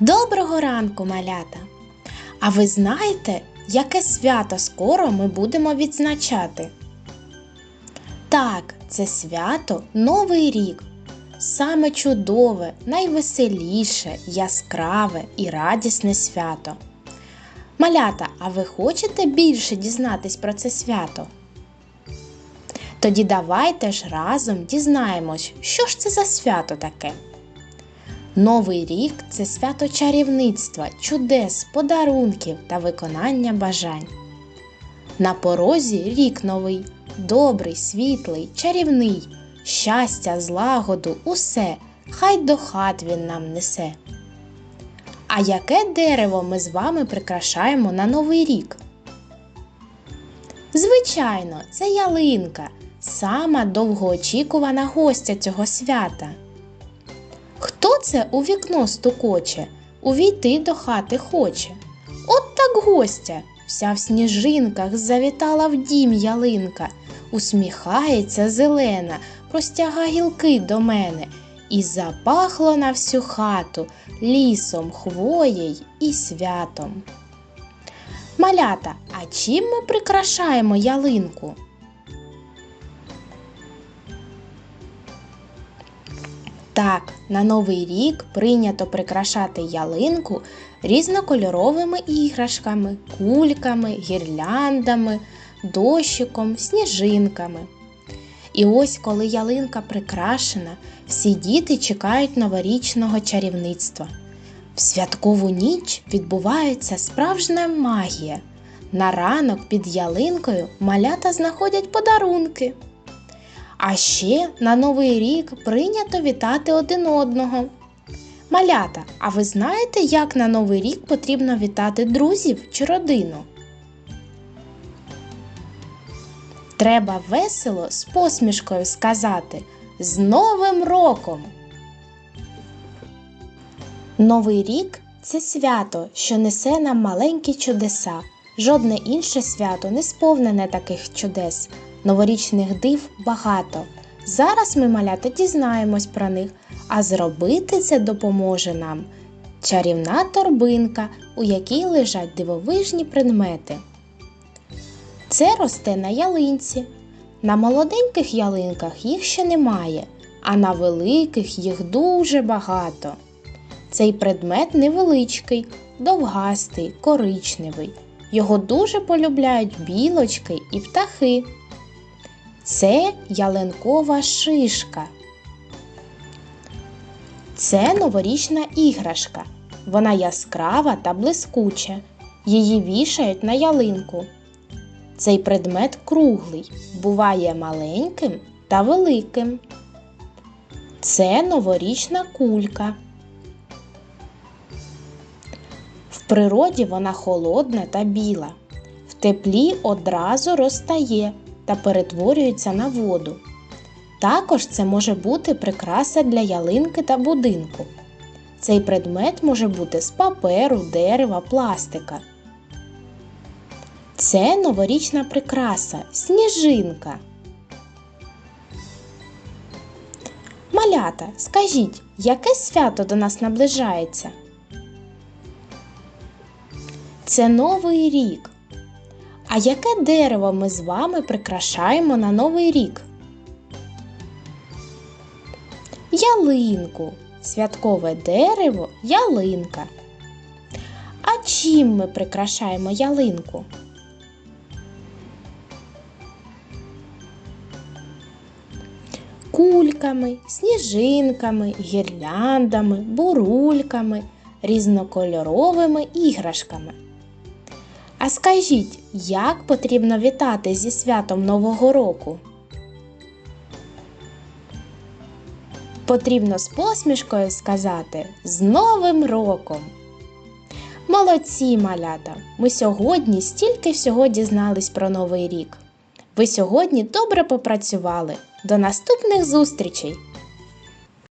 Доброго ранку, малята! А ви знаєте, яке свято скоро ми будемо відзначати? Так, це свято Новий рік. Саме чудове, найвеселіше, яскраве і радісне свято. Малята, а ви хочете більше дізнатись про це свято? Тоді давайте ж разом дізнаємось, що ж це за свято таке. Новий рік це свято чарівництва, чудес, подарунків та виконання бажань. На порозі рік новий, добрий, світлий, чарівний, щастя, злагоду, усе, хай до хат він нам несе. А яке дерево ми з вами прикрашаємо на Новий рік? Звичайно, це ялинка, сама довгоочікувана гостя цього свята. Хто це у вікно стукоче, увійти до хати хоче? От так гостя, вся в сніжинках завітала в дім ялинка, усміхається зелена, простяга гілки до мене, і запахло на всю хату лісом, хвоєй і святом. Малята, а чим ми прикрашаємо ялинку? Так, на Новий рік прийнято прикрашати ялинку різнокольоровими іграшками, кульками, гірляндами, дощиком, сніжинками. І ось коли ялинка прикрашена, всі діти чекають новорічного чарівництва. В святкову ніч відбувається справжня магія. На ранок під ялинкою малята знаходять подарунки. А ще на Новий рік прийнято вітати один одного. Малята, а ви знаєте, як на Новий рік потрібно вітати друзів чи родину? Треба весело з посмішкою сказати з Новим роком! Новий рік це свято, що несе нам маленькі чудеса. Жодне інше свято не сповнене таких чудес. Новорічних див багато. Зараз ми малята дізнаємось про них, а зробити це допоможе нам чарівна торбинка, у якій лежать дивовижні предмети. Це росте на ялинці. На молоденьких ялинках їх ще немає, а на великих їх дуже багато. Цей предмет невеличкий, довгастий, коричневий. Його дуже полюбляють білочки і птахи. Це ялинкова шишка. Це новорічна іграшка. Вона яскрава та блискуча. Її вішають на ялинку. Цей предмет круглий, буває маленьким та великим. Це новорічна кулька. В природі вона холодна та біла. В теплі одразу розтає та перетворюється на воду. Також це може бути прикраса для ялинки та будинку. Цей предмет може бути з паперу, дерева, пластика. Це новорічна прикраса сніжинка. Малята, скажіть, яке свято до нас наближається? Це Новий рік. А яке дерево ми з вами прикрашаємо на Новий рік? Ялинку. Святкове дерево ялинка. А чим ми прикрашаємо ялинку? Кульками, сніжинками, гірляндами, бурульками, різнокольоровими іграшками. А скажіть, як потрібно вітати зі святом Нового року? Потрібно з посмішкою сказати з Новим роком. Молодці малята! Ми сьогодні стільки всього дізнались про Новий рік. Ви сьогодні добре попрацювали. До наступних зустрічей!